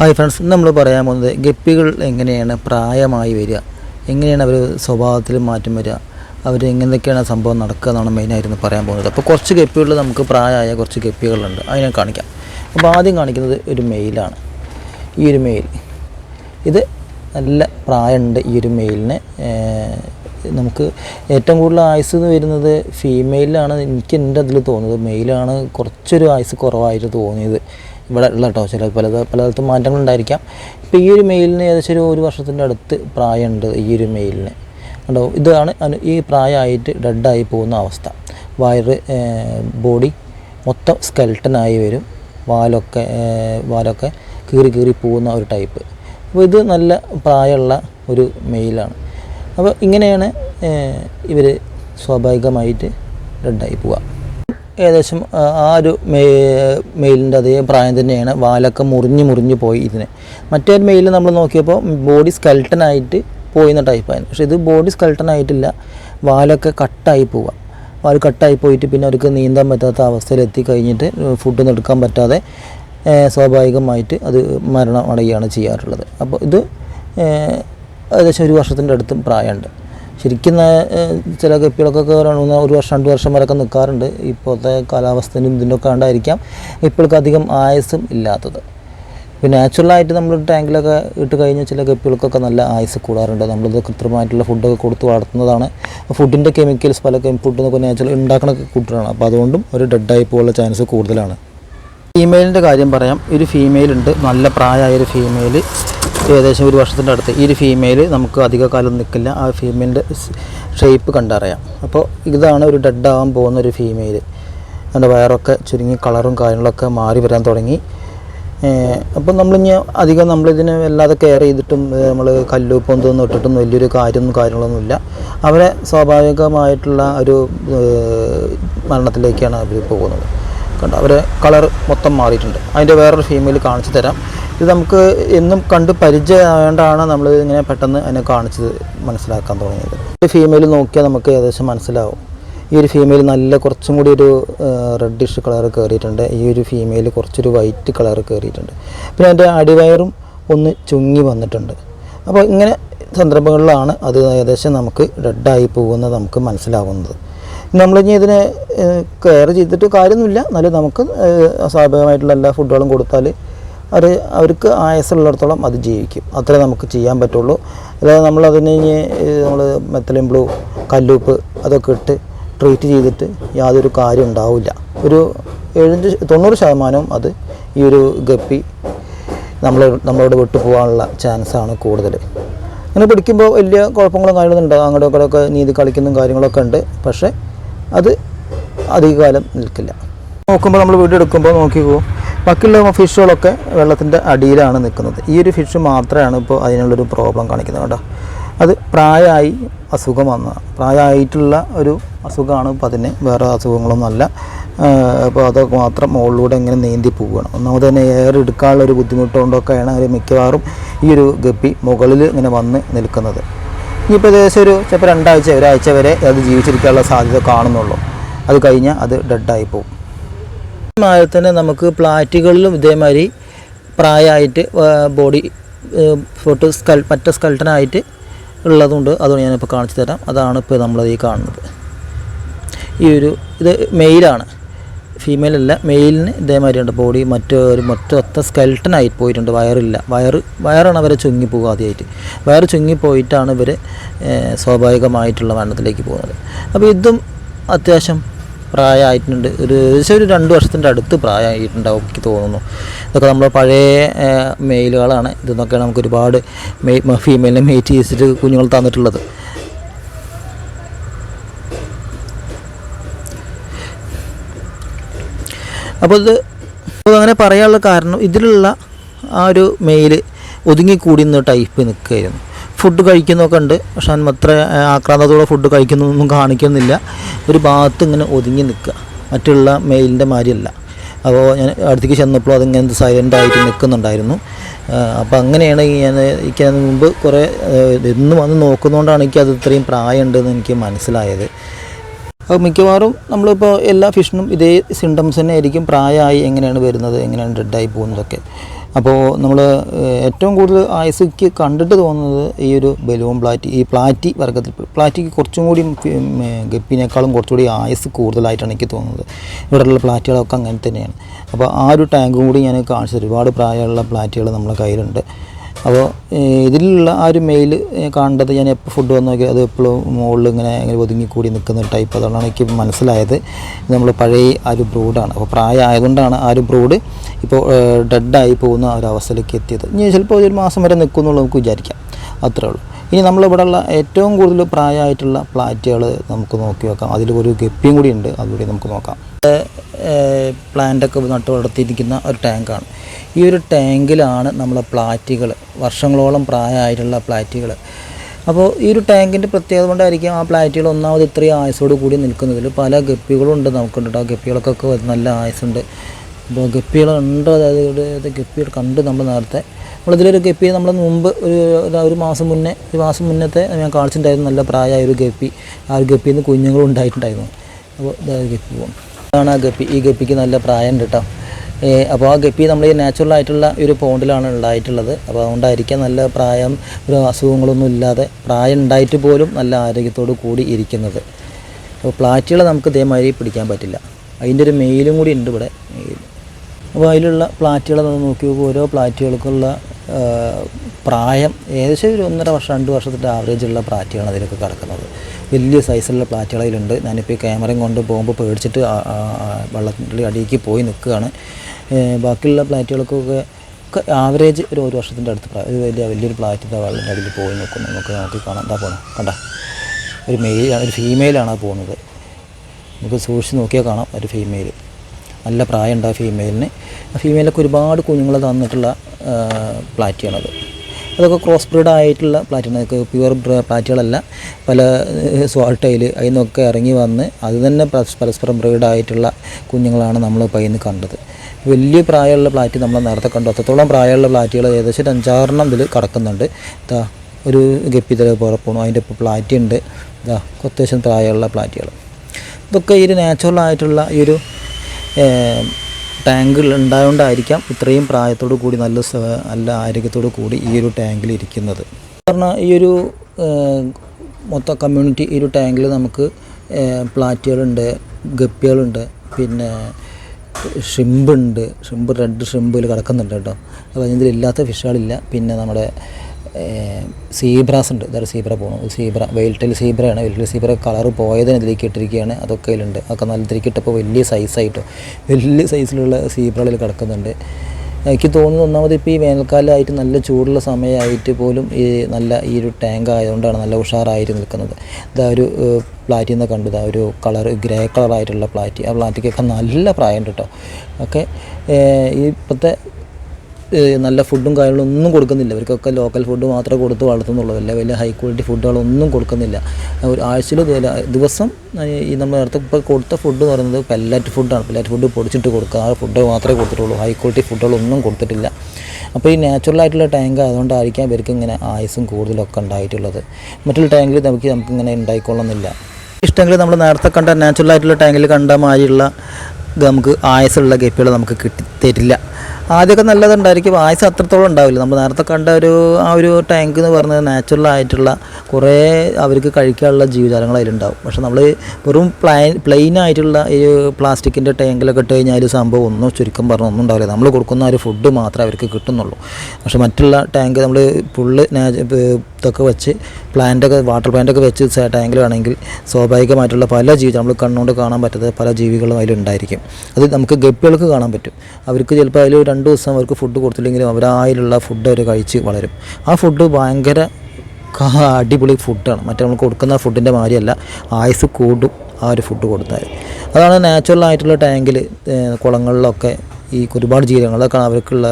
Hi friends ഇന്ന് നമ്മൾ പറയാൻ പോകുന്നത് ഗപ്പികൾ എങ്ങനെയാണ് പ്രായമായി വരിക? എങ്ങനെയാണ് അവർ സ്വഭാവത്തിൽ മാറ്റം വരിക? അവർ എങ്ങനെയൊക്കെയാണ് സംഭവം നടക്കുക എന്നാണ് മെയിനായിരുന്നു പറയാൻ പോകുന്നത്. അപ്പോൾ കുറച്ച് ഗപ്പികൾ നമുക്ക് പ്രായമായ കുറച്ച് ഗപ്പികളുണ്ട്. അതിനെ കാണിക്കാം. അപ്പോൾ ആദ്യം കാണിക്കുന്നത് ഒരു മെയിലാണ് ഈ ഒരു മെയിൽ ഇത് നല്ല പ്രായമുണ്ട് ഈ ഒരു മെയിലിന് നമുക്ക് ഏറ്റവും കൂടുതൽ ആയുസ് വരുന്നത് ഫീമെയിലാണ് എനിക്ക് എന്റെ അതിൽ തോന്നുന്നത് മെയിലാണ് കുറച്ചൊരു ആയുസ് കുറവായിട്ട് തോന്നിയത്. ഇവിടെ ഉള്ള കേട്ടോ. ചില പല പലയിടത്തും മാറ്റങ്ങളുണ്ടായിരിക്കാം ഇപ്പോൾ ഈ ഒരു മെയിലിന് ഏകദേശം ഒരു ഒരു വർഷത്തിന്റെ അടുത്ത് പ്രായമുണ്ട് ഈ ഒരു മെയിലിന് കണ്ടോ? ഇതാണ് ഈ പ്രായമായിട്ട് ഡെഡായി പോകുന്ന അവസ്ഥ. വയറ് ബോഡി മൊത്തം സ്കെൽട്ടനായി വരും. വാലൊക്കെ വാലൊക്കെ കീറി കീറി പോകുന്ന ഒരു ടൈപ്പ് അപ്പോൾ ഇത് നല്ല പ്രായമുള്ള ഒരു മെയിലാണ് അപ്പോൾ ഇങ്ങനെയാണ് ഇവർ സ്വാഭാവികമായിട്ട് ഡെഡായി പോവുക. ഏകദേശം ആ ഒരു മെയിലിന്റെ അതേ പ്രായം തന്നെയാണ് വാലൊക്കെ മുറിഞ്ഞ് മുറിഞ്ഞ് പോയി ഇതിന്. മറ്റേ മെയിൽ നമ്മൾ നോക്കിയപ്പോൾ ബോഡി സ്കെൽട്ടനായിട്ട് പോയിന്ന ടൈപ്പായിരുന്നു. പക്ഷേ ഇത് ബോഡി സ്കെൽട്ടനായിട്ടില്ല വാലൊക്കെ കട്ടായി പോവുക. വാൽ കട്ടായി പോയിട്ട് പിന്നെ അവർക്ക് നീന്താൻ പറ്റാത്ത അവസ്ഥയിലെത്തി കഴിഞ്ഞിട്ട് ഫുഡൊന്നും എടുക്കാൻ പറ്റാതെ സ്വാഭാവികമായിട്ട് അത് മരണം അടയുകയാണ് ചെയ്യാറുള്ളത്. അപ്പോൾ ഇത് ഏകദേശം ഒരു വർഷത്തിന്റെ അടുത്തും പ്രായമുണ്ട്. ശരിക്കും ചില ഗപ്പികളൊക്കെ ഒരു ഒരു വർഷം രണ്ട് വർഷം വരെയൊക്കെ നിൽക്കാറുണ്ട്. ഇപ്പോഴത്തെ കാലാവസ്ഥയും ഇതിന്റെയൊക്കെ ഉണ്ടായിരിക്കാം ഇപ്പോഴൊക്കെ അധികം ആയസും ഇല്ലാത്തത്. പിന്നെ നാച്ചുറലായിട്ട് നമ്മൾ ടാങ്കിലൊക്കെ ഇട്ട് കഴിഞ്ഞാൽ ചില ഗപ്പികൾക്കൊക്കെ നല്ല ആയുസ് കൂടാറുണ്ട്. നമ്മളിത് കൃത്രിമമായിട്ടുള്ള ഫുഡൊക്കെ കൊടുത്ത് വളർത്തുന്നതാണ്. ഫുഡിന്റെ കെമിക്കൽസ് പല ഫുഡൊക്കെ നാച്ചുറൽ ഉണ്ടാക്കുന്ന കൂട്ടറാണ്. അപ്പോൾ അതുകൊണ്ടും ഒരു ഡെഡായി പോകാനുള്ള ചാൻസ് കൂടുതലാണ്. ഫീമെയിലിന്റെ കാര്യം പറയാം. ഒരു ഫീമെയിൽ ഉണ്ട് നല്ല പ്രായമായ ഒരു ഫീമെയിൽ ഏകദേശം ഒരു വർഷത്തിന്റെ അടുത്ത് ഈ ഒരു ഫീമെയിൽ നമുക്ക് അധിക കാലം നിൽക്കില്ല. ആ ഫീമെയിലിന്റെ ഷേപ്പ് കണ്ടറിയാം. അപ്പോൾ ഇതാണ് ഒരു ഡെഡ് ആവാൻ പോകുന്ന ഒരു ഫീമെയിൽ അതിന്റെ വയറൊക്കെ ചുരുങ്ങി കളറും കാര്യങ്ങളൊക്കെ മാറി വരാൻ തുടങ്ങി. അപ്പം നമ്മളിനി അധികം നമ്മളിതിനെ വല്ലാതെ കെയർ ചെയ്തിട്ടും നമ്മൾ കല്ലുപ്പൊന്തൊന്നും തോന്നും ഇട്ടിട്ടും വലിയൊരു കാര്യമൊന്നും കാര്യങ്ങളൊന്നുമില്ല അവരെ സ്വാഭാവികമായിട്ടുള്ള ഒരു മരണത്തിലേക്കാണ് അവർ പോകുന്നത്. കണ്ടോ? അവരെ കളർ മൊത്തം മാറിയിട്ടുണ്ട്. അതിന്റെ വേറൊരു ഫീമെയിൽ കാണിച്ചു തരാം. ഇത് നമുക്ക് എന്നും കണ്ട് പരിചയമായതുകൊണ്ടാണ് നമ്മൾ ഇങ്ങനെ പെട്ടെന്ന് അതിനെ കാണിച്ചത് മനസ്സിലാക്കാൻ തുടങ്ങിയത്. ഈ ഫീമെയിൽ നോക്കിയാൽ നമുക്ക് ഏകദേശം മനസ്സിലാവും. ഈ ഒരു ഫീമെയിൽ നല്ല കുറച്ചും കൂടി ഒരു റെഡിഷ് കളർ കയറിയിട്ടുണ്ട് ഈ ഒരു ഫീമെയിൽ കുറച്ചൊരു വൈറ്റ് കളർ കയറിയിട്ടുണ്ട് പിന്നെ അതിന്റെ അടിവയറും ഒന്ന് ചുങ്ങി വന്നിട്ടുണ്ട്. അപ്പോൾ ഇങ്ങനെ സന്ദർഭങ്ങളിലാണ് അത് ഏകദേശം നമുക്ക് റെഡായി പോകുന്നത് നമുക്ക് മനസ്സിലാവുന്നത്. നമ്മളിനി ഇതിനെ കെയർ ചെയ്തിട്ട് കാര്യമൊന്നുമില്ല. എന്നാലും നമുക്ക് സ്വാഭാവികമായിട്ടുള്ള എല്ലാ ഫുഡുകളും കൊടുത്താൽ അവർ അവർക്ക് ആയസുള്ളിടത്തോളം അത് ജീവിക്കും. അത്രേ നമുക്ക് ചെയ്യാൻ പറ്റുള്ളൂ. അല്ലാതെ അതിന് ഇനി നമ്മൾ മെത്തലിൻ ബ്ലൂ കല്ലുപ്പ് അതൊക്കെ ഇട്ട് ട്രീറ്റ് ചെയ്തിട്ട് യാതൊരു കാര്യം ഉണ്ടാവില്ല. ഒരു എഴുപത് തൊണ്ണൂറ് ശതമാനവും അത് ഈ ഒരു ഗപ്പി നമ്മൾ നമ്മളോട് വിട്ടു പോകാനുള്ള ചാൻസാണ് കൂടുതൽ അങ്ങനെ പിടിക്കുമ്പോൾ വലിയ കുഴപ്പങ്ങളും കാര്യങ്ങളൊന്നും ഉണ്ടാകും അങ്ങോട്ടും ഇങ്ങോട്ടൊക്കെ നീതി കളിക്കുന്നതും കാര്യങ്ങളൊക്കെ ഉണ്ട്. പക്ഷേ അത് അധികകാലം നിൽക്കില്ല. നോക്കുമ്പോൾ നമ്മൾ വീഡിയോ എടുക്കുമ്പോൾ പോകും ബാക്കിയുള്ള ഫിഷുകളൊക്കെ വെള്ളത്തിന്റെ അടിയിലാണ് നിൽക്കുന്നത്. ഈ ഒരു ഫിഷ് മാത്രമാണ് ഇപ്പോൾ അതിനുള്ളൊരു പ്രോബ്ലം കാണിക്കുന്നത് കേട്ടോ. അത് പ്രായമായി അസുഖം വന്ന പ്രായമായിട്ടുള്ള ഒരു അസുഖമാണ് ഇപ്പോൾ അതിന്. വേറെ അസുഖങ്ങളൊന്നും അല്ല അപ്പോൾ അതൊക്കെ മാത്രം മുകളിലൂടെ ഇങ്ങനെ നീന്തി പോവുകയാണ്. ഒന്നാമത് തന്നെ എയർ എടുക്കാനുള്ള ഒരു ബുദ്ധിമുട്ട് കൊണ്ടൊക്കെയാണ് അവർ മിക്കവാറും ഈ ഒരു ഗപ്പി മുകളിൽ ഇങ്ങനെ വന്ന് നിൽക്കുന്നത്. ഇനിയിപ്പോൾ ഏകദേശം ഒരു ചിലപ്പോൾ രണ്ടാഴ്ച ഒരാഴ്ച വരെ അത് ജീവിച്ചിരിക്കാനുള്ള സാധ്യത കാണുന്നുള്ളൂ. അത് കഴിഞ്ഞാൽ അത് ഡെഡായി പോകും അതുപോലെ തന്നെ നമുക്ക് പ്ലാറ്റുകളിലും ഇതേമാതിരി പ്രായമായിട്ട് ബോഡി ഫോട്ടോ സ്കൽ മറ്റേ സ്കൾട്ടനായിട്ട് ഉള്ളതുകൊണ്ട് അതുകൊണ്ട് ഞാനിപ്പോൾ കാണിച്ചു തരാം. അതാണ് ഇപ്പോൾ നമ്മളത് ഈ കാണുന്നത്. ഈ ഒരു ഇത് മെയിലാണ് ഫീമെയിൽ അല്ല മെയിലിന് ഇതേമാതിരി ഉണ്ട്. ബോഡി ഒരു മറ്റൊത്ത സ്കെൽട്ടനായി പോയിട്ടുണ്ട്. വയറില്ല വയറ് വയറാണ് അവരെ ചുങ്ങിപ്പോകുക ആദ്യമായിട്ട് വയറ് ചുങ്ങിപ്പോയിട്ടാണ് ഇവർ സ്വാഭാവികമായിട്ടുള്ള മരണത്തിലേക്ക് പോകുന്നത്. അപ്പോൾ ഇതും അത്യാവശ്യം പ്രായമായിട്ടുണ്ട്. ഒരു ഏകദേശം ഒരു രണ്ട് വർഷത്തിന്റെ അടുത്ത് പ്രായമായിട്ടുണ്ടാവും എനിക്ക് തോന്നുന്നു. ഇതൊക്കെ നമ്മൾ പഴയ മെയിലുകളാണ് ഇതെന്നൊക്കെയാണ് നമുക്ക് ഒരുപാട് മെയ് ഫീമെയിലിനെ മെയ്റ്റ് ചെയ്തിട്ട് കുഞ്ഞുങ്ങൾ തന്നിട്ടുള്ളത്. അപ്പോൾ ഇത് അങ്ങനെ പറയാനുള്ള കാരണം ഇതിലുള്ള ആ ഒരു മെയിൽ ഒതുങ്ങിക്കൂടി നിന്ന് ടൈപ്പ് നിൽക്കുകയായിരുന്നു. ഫുഡ് കഴിക്കുന്നൊക്കെ ഉണ്ട്. പക്ഷെ അതിന് അത്ര ആക്രാന്തത്തോടെ ഫുഡ് കഴിക്കുന്നൊന്നും കാണിക്കുന്നില്ല. ഒരു ഭാഗത്ത് ഇങ്ങനെ ഒതുങ്ങി നിൽക്കുക. മറ്റുള്ള മെയിലിന്റെ മാതിരിയല്ല. അപ്പോൾ ഞാൻ അടുത്തേക്ക് ചെന്നപ്പോൾ അതിങ്ങനെ സൈലന്റ് ആയിട്ട് നിൽക്കുന്നുണ്ടായിരുന്നു. അപ്പോൾ അങ്ങനെയാണ് ഞാൻ എനിക്ക് അതിന് മുമ്പ് കുറേ ഇന്ന് വന്ന് നോക്കുന്നതുകൊണ്ടാണ് എനിക്ക് അത് ഇത്രയും പ്രായമുണ്ടെന്ന് എനിക്ക് മനസ്സിലായത്. മിക്കവാറും നമ്മളിപ്പോൾ എല്ലാ ഫിഷിനും ഇതേ സിംറ്റംസ് തന്നെ ആയിരിക്കും. പ്രായമായി എങ്ങനെയാണ് വരുന്നത് എങ്ങനെയാണ് ഡെഡായി പോകുന്നതൊക്കെ. അപ്പോൾ നമ്മൾ ഏറ്റവും കൂടുതൽ ആയുസ്ക്ക് കണ്ടിട്ട് തോന്നുന്നത് ഈ ഒരു ബലൂൺ പ്ലാറ്റി ഈ പ്ലാറ്റി വർഗത്തിൽ പ്ലാറ്റിക്ക് കുറച്ചും കൂടി ഗപ്പിനേക്കാളും കുറച്ചുകൂടി ആയുസ് കൂടുതലായിട്ടാണ് എനിക്ക് തോന്നുന്നത്. ഇവിടെയുള്ള പ്ലാറ്റുകളൊക്കെ അങ്ങനെ തന്നെയാണ്. അപ്പോൾ ആ ഒരു ടാങ്കും കൂടി ഞാൻ കാണിച്ചത് ഒരുപാട് പ്രായമുള്ള പ്ലാറ്റുകൾ നമ്മളെ കയ്യിലുണ്ട്. അപ്പോൾ ഇതിലുള്ള ആ ഒരു മെയിൽ കാണേണ്ടത് ഞാൻ എപ്പോൾ ഫുഡ് വന്നു നോക്കി അത് എപ്പോഴും മുകളിൽ ഇങ്ങനെ ഇങ്ങനെ ഒതുങ്ങിക്കൂടി നിൽക്കുന്ന ടൈപ്പ് അതുകൊണ്ടാണ് എനിക്ക് മനസ്സിലായത്. നമ്മൾ പഴയ ആ ഒരു ബ്രൂഡാണ് അപ്പോൾ പ്രായമായതുകൊണ്ടാണ് ആ ഒരു ബ്രൂഡ് ഇപ്പോൾ ഡെഡായി പോകുന്ന ഒരു അവസ്ഥയിലേക്ക് എത്തിയത്. ഇനി ചിലപ്പോൾ ഒരു മാസം വരെ നിൽക്കുമെന്നുള്ളത് നമുക്ക് വിചാരിക്കാം. അത്രേ ഉള്ളൂ. ഇനി നമ്മളിവിടെയുള്ള ഏറ്റവും കൂടുതൽ പ്രായമായിട്ടുള്ള പ്ലാറ്റുകൾ നമുക്ക് നോക്കി വെക്കാം അതിൽ ഒരു ഗപ്പിയും കൂടി ഉണ്ട്. അതുകൂടി നമുക്ക് നോക്കാം. പ്ലാന്റൊക്കെ നട്ടു വളർത്തിയിരിക്കുന്ന ഒരു ടാങ്കാണ്. ഈ ഒരു ടാങ്കിലാണ് നമ്മളെ പ്ലാറ്റുകൾ വർഷങ്ങളോളം പ്രായമായിട്ടുള്ള പ്ലാറ്റുകൾ. അപ്പോൾ ഈ ഒരു ടാങ്കിന്റെ പ്രത്യേകത കൊണ്ടായിരിക്കും ആ പ്ലാറ്റുകൾ ഒന്നാമത് ഇത്രയും ആയുസോട് കൂടി നിൽക്കുന്നതിൽ. പല ഗപ്പികളും ഉണ്ട് നമുക്കുണ്ട് ആ ഗപ്പികൾക്കൊക്കെ നല്ല ആയുസുണ്ട് അപ്പോൾ ഗപ്പികളുണ്ട് അതായത് ഗപ്പികൾ കണ്ട് നമ്മൾ നേരത്തെ നമ്മളിതിലൊരു ഗപ്പി നമ്മൾ മുമ്പ് ഒരു ഒരു- മാസം മുന്നേ ഒരു മാസം മുന്നത്തെ ഞാൻ കാണിച്ചിട്ടുണ്ടായിരുന്നു നല്ല പ്രായമായ ഒരു ഗപ്പി. ആ ഒരു ഗപ്പിയിൽ നിന്ന് കുഞ്ഞുങ്ങളും ഉണ്ടായിട്ടുണ്ടായിരുന്നു. അപ്പോൾ ഗപ്പി പോകും അതാണ് ആ ഗപ്പി ഈ ഗപ്പിക്ക് നല്ല പ്രായമുണ്ട് കേട്ടോ അപ്പോൾ ആ ഗപ്പി നമ്മൾ ഈ ഈ ഒരു പോണ്ടിലാണ് ഉണ്ടായിട്ടുള്ളത്. അപ്പോൾ അതുകൊണ്ടായിരിക്കാം നല്ല പ്രായം ഒരു അസുഖങ്ങളൊന്നും ഇല്ലാതെ പ്രായം ഉണ്ടായിട്ട് പോലും നല്ല ആരോഗ്യത്തോടു കൂടി ഇരിക്കുന്നത്. അപ്പോൾ പ്ലാറ്റുകളെ നമുക്ക് ഇതേമാതിരി പിടിക്കാൻ പറ്റില്ല. അതിന്റെ ഒരു മെയിലും കൂടി ഉണ്ട് ഇവിടെ. അപ്പോൾ അതിലുള്ള പ്ലാറ്റുകളെ നമ്മൾ നോക്കി ഓരോ പ്ലാറ്റുകൾക്കുള്ള പ്രായം ഏകദേശം ഒരു ഒന്നര വർഷം രണ്ട് വർഷത്തിന്റെ ആവറേജുള്ള പ്ലാറ്റുകളാണ് അതിലൊക്കെ കിടക്കുന്നത്. വലിയ സൈസിലുള്ള പ്ലാറ്റുകൾ അതിലുണ്ട്. ഞാനിപ്പോൾ ഈ ക്യാമറയും കൊണ്ട് പോകുമ്പോൾ പേടിച്ചിട്ട് വെള്ളത്തിന്റെ അടിയിലേക്ക് പോയി നിൽക്കുകയാണ്. ബാക്കിയുള്ള പ്ലാറ്റുകൾക്കൊക്കെ ആവറേജ് ഒരു ഒരു വർഷത്തിന്റെ അടുത്ത് ഒരു വലിയ വലിയൊരു പ്ലാറ്റിന്റെ വെള്ളത്തിന്റെ അടിയിൽ പോയി നിൽക്കുന്നു നമുക്ക് നോക്കി കാണാം. എന്താ പോകണം കണ്ട? ഒരു മെയിലാണ് ഒരു ഫീമെയിലാണ് പോകുന്നത് നമുക്ക് സൂക്ഷിച്ച് നോക്കിയാൽ കാണാം. ഒരു ഫീമെയിൽ നല്ല പ്രായമുണ്ട് ആ ഫീമെയിലിന് ആ ഫീമെയിലൊക്കെ ഒരുപാട് കുഞ്ഞുങ്ങൾ തന്നിട്ടുള്ള പ്ലാറ്റിയാണത്. അതൊക്കെ ക്രോസ് ബ്രീഡ് ആയിട്ടുള്ള പ്ലാറ്റിയാണ് അതൊക്കെ പ്യുവർ പ്ലാറ്റുകളല്ല. പല സ്വാൾട്ടയിൽ അതിൽ നിന്നൊക്കെ ഇറങ്ങി വന്ന് അത് തന്നെ പരസ്പരം ബ്രീഡ് ആയിട്ടുള്ള കുഞ്ഞുങ്ങളാണ് നമ്മൾ നിന്ന് കണ്ടത്. വലിയ പ്രായമുള്ള പ്ലാറ്റ് നമ്മൾ നേരത്തെ കണ്ടു. അത്രത്തോളം പ്രായമുള്ള പ്ലാറ്റുകൾ ഏകദേശം ഒരു അഞ്ചാറെണ്ണം ഇതിൽ കിടക്കുന്നുണ്ട്. ഇതാ ഒരു ഗപ്പി തല പുറ പോകണം അതിന്റെ ഇപ്പോൾ പ്ലാറ്റ് ഇതാ അത്യാവശ്യം പ്രായമുള്ള പ്ലാറ്റുകൾ ഇതൊക്കെ ഈ ഒരു നാച്ചുറൽ ആയിട്ടുള്ള ഈ ഒരു ടാങ്കിൽ ഉണ്ടായതുകൊണ്ടായിരിക്കാം ഇത്രയും പ്രായത്തോടു കൂടി നല്ല നല്ല ആരോഗ്യത്തോടു കൂടി ഈ ഒരു ടാങ്കിൽ ഇരിക്കുന്നത്. പറഞ്ഞാൽ ഈ ഒരു മൊത്ത കമ്മ്യൂണിറ്റി ഈ ഒരു ടാങ്കിൽ നമുക്ക് പ്ലാറ്റുകളുണ്ട് ഗപ്പികളുണ്ട് പിന്നെ ഷിമ്പുണ്ട്. ഷ്രിമ്പ് റെഡ് ഷിമ്പിൽ കിടക്കുന്നുണ്ട് കേട്ടോ. അപ്പോൾ ഇതിലില്ലാത്ത ഫിഷുകളില്ല. പിന്നെ നമ്മുടെ സീബ്രാസ് ഉണ്ട്. ഇതൊരു സീബ്ര പോകണം സീബ്ര വെയിൽറ്റൽ സീബ്രയാണ്. വെയിൽറ്റൽ സീബ്ര കളർ പോയതിന് ഇതിലേക്ക് ഇട്ടിരിക്കുകയാണ്. അതൊക്കെ ഇതിലുണ്ട്. അതൊക്കെ നല്ല ഇതിലേക്ക് ഇട്ടപ്പോൾ വലിയ സൈസായിട്ട് വലിയ സൈസിലുള്ള സീബ്രകളിൽ കിടക്കുന്നുണ്ട്. എനിക്ക് തോന്നുന്നു ഒന്നാമത് ഇപ്പോൾ ഈ വേനൽക്കാലമായിട്ട് നല്ല ചൂടുള്ള സമയമായിട്ട് പോലും ഈ നല്ല ഈ ഒരു ടാങ്ക് ആയതുകൊണ്ടാണ് നല്ല ഉഷാറായിട്ട് നിൽക്കുന്നത്. ഇതാ ഒരു പ്ലാറ്റിൽ നിന്ന് കണ്ടു. ആ ഒരു കളർ ഗ്രേ കളറായിട്ടുള്ള പ്ലാറ്റി ആ പ്ലാറ്റിക്കൊക്കെ നല്ല പ്രായമുണ്ട് കേട്ടോ ഒക്കെ ഇപ്പോഴത്തെ നല്ല ഫുഡും കാര്യങ്ങളും ഒന്നും കൊടുക്കുന്നില്ല. ഇവർക്കൊക്കെ ലോക്കൽ ഫുഡ് മാത്രമേ കൊടുത്ത് വളർത്തുന്നുള്ളൂ. വലിയ വലിയ ഹൈ ക്വാളിറ്റി ഫുഡുകളൊന്നും കൊടുക്കുന്നില്ല. ഒരു ആഴ്ചയിൽ ദിവസം ഈ നമ്മൾ നേരത്തെ ഇപ്പോൾ കൊടുത്ത ഫുഡ് എന്ന് പറയുന്നത് പെല്ലറ്റ് ഫുഡാണ് പെല്ലറ്റ് ഫുഡ് പൊടിച്ചിട്ട് കൊടുക്കുക. ആ ഫുഡ് മാത്രമേ കൊടുത്തിട്ടുള്ളൂ. ഹൈ ക്വാളിറ്റി ഫുഡുകളൊന്നും കൊടുത്തിട്ടില്ല. അപ്പോൾ ഈ നാച്ചുറൽ ആയിട്ടുള്ള ടാങ്ക് അതുകൊണ്ടായിരിക്കാം ഇവർക്ക് ഇങ്ങനെ ആയുസും കൂടുതലൊക്കെ ഉണ്ടായിട്ടുള്ളത്. മറ്റുള്ള ടാങ്കിൽ നമുക്ക് നമുക്കിങ്ങനെ ഉണ്ടായിക്കൊള്ളുന്നില്ല ഇഷ്ടമെങ്കിൽ നമ്മൾ നേരത്തെ കണ്ട നാച്ചുറൽ ആയിട്ടുള്ള ടാങ്കിൽ കണ്ട മാതിരിയുള്ള ഇത് നമുക്ക് ആയസുള്ള ഗപ്പികൾ നമുക്ക് കിട്ടി തരില്ല. ആദ്യമൊക്കെ നല്ലതുണ്ടായിരിക്കും. ആയസ് അത്രത്തോളം ഉണ്ടാവില്ല. നമ്മൾ നേരത്തെ കണ്ട ഒരു ആ ഒരു ടാങ്ക് എന്ന് പറഞ്ഞത് നാച്ചുറൽ ആയിട്ടുള്ള കുറേ അവർക്ക് കഴിക്കാനുള്ള ജീവജാലങ്ങൾ അതിലുണ്ടാവും. പക്ഷെ നമ്മൾ വെറും പ്ലെയിൻ പ്ലെയിൻ ആയിട്ടുള്ള ഈ പ്ലാസ്റ്റിക്കിന്റെ ടാങ്കിലൊക്കെ ഇട്ട് കഴിഞ്ഞാൽ ഒരു സംഭവം ഒന്നും ചുരുക്കം പറഞ്ഞ ഒന്നും ഉണ്ടാവില്ല. നമ്മൾ കൊടുക്കുന്ന ഒരു ഫുഡ് മാത്രമേ അവർക്ക് കിട്ടുന്നുള്ളൂ. പക്ഷെ മറ്റുള്ള ടാങ്ക് നമ്മൾ ഫുള്ള് ഇതൊക്കെ വെച്ച് പ്ലാന്റൊക്കെ വാട്ടർ പ്ലാന്റൊക്കെ വെച്ച് ടാങ്കിലാണെങ്കിൽ സ്വാഭാവികമായിട്ടുള്ള പല ജീവി നമ്മൾ കണ്ണുകൊണ്ട് കാണാൻ പറ്റാത്ത പല ജീവികളും അതിലുണ്ടായിരിക്കും അത് നമുക്ക് ഗപ്പികൾക്ക് കാണാൻ പറ്റും. അവർക്ക് ചിലപ്പോൾ അതിൽ രണ്ട് ദിവസം അവർക്ക് ഫുഡ് കൊടുത്തില്ലെങ്കിലും അവരായിലുള്ള ഫുഡ് അവർ കഴിച്ച് വളരും. ആ ഫുഡ് ഭയങ്കര അടിപൊളി ഫുഡാണ് മറ്റേ നമ്മൾ കൊടുക്കുന്ന ഫുഡിന്റെ മാതിരിയല്ല. ആയുസ് കൂടും ആ ഒരു ഫുഡ് കൊടുത്താൽ അതാണ് നാച്ചുറൽ ആയിട്ടുള്ള ടാങ്കിൽ കുളങ്ങളിലൊക്കെ ഈ ഒരുപാട് ജീവികളൊക്കെ അവർക്കുള്ള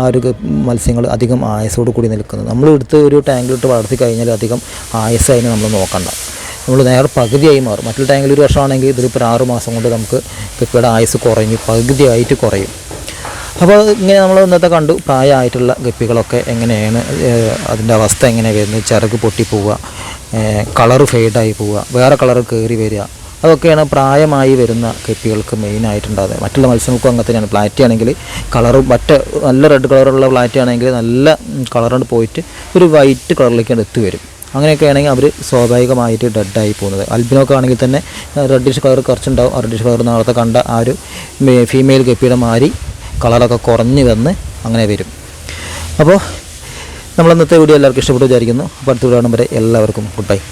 ആ ഒരു മത്സ്യങ്ങൾ അധികം ആയസോട് കൂടി നിൽക്കുന്നത് നമ്മൾ എടുത്ത് ഒരു ടാങ്കിലിട്ട് വളർത്തി കഴിഞ്ഞാൽ അധികം ആയസായി നമ്മൾ നോക്കണ്ട. നമ്മൾ നേരെ പകുതിയായി മാറും. മറ്റൊരു ടാങ്കിൽ ഒരു വർഷമാണെങ്കിൽ ഇതിലിപ്പോൾ ഒരു ആറ് മാസം കൊണ്ട് നമുക്ക് ഗപ്പിയുടെ ആയുസ് കുറഞ്ഞ് പകുതിയായിട്ട് കുറയും. അപ്പോൾ ഇങ്ങനെ നമ്മൾ ഇന്നത്തെ കണ്ടു. പ്രായമായിട്ടുള്ള ഗപ്പികളൊക്കെ എങ്ങനെയാണ് അതിന്റെ അവസ്ഥ എങ്ങനെയാണ് വരുന്നത്? ചിറക് പൊട്ടിപ്പോവുക കളറ് ഫെയ്ഡായി പോവുക വേറെ കളറ് കയറി വരിക. അതൊക്കെയാണ് പ്രായമായി വരുന്ന ഗപ്പികൾക്ക് മെയിനായിട്ടുണ്ടാകുന്നത് മറ്റുള്ള മത്സ്യങ്ങൾക്കും അങ്ങനെ തന്നെയാണ്. പ്ലാറ്റി ആണെങ്കിൽ കളറും മറ്റ് നല്ല റെഡ് കളറുള്ള പ്ലാറ്റി ആണെങ്കിൽ നല്ല കളറുകൊണ്ട് പോയിട്ട് ഒരു വൈറ്റ് കളറിലേക്കാണ് എത്തി വരും അങ്ങനെയൊക്കെ ആണെങ്കിൽ അവർ സ്വാഭാവികമായിട്ട് ഡെഡായി പോകുന്നത്. അൽബിനൊക്കെ ആണെങ്കിൽ തന്നെ റെഡിഷ് കളർ കുറച്ചുണ്ടാവും. റെഡിഷ് കളർ നേരത്തെ കണ്ട ആ ഒരു ഫീമെയിൽ കെപ്പിയുടെ മാറി കളറൊക്കെ കുറഞ്ഞ് വന്ന് അങ്ങനെ വരും. അപ്പോൾ നമ്മൾ ഇന്നത്തെ വീഡിയോ എല്ലാവർക്കും ഇഷ്ടപ്പെട്ടു വിചാരിക്കുന്നു. അപ്പോൾ അടുത്ത വീഡിയോ വരെ എല്ലാവർക്കും ഗുഡ് ബൈ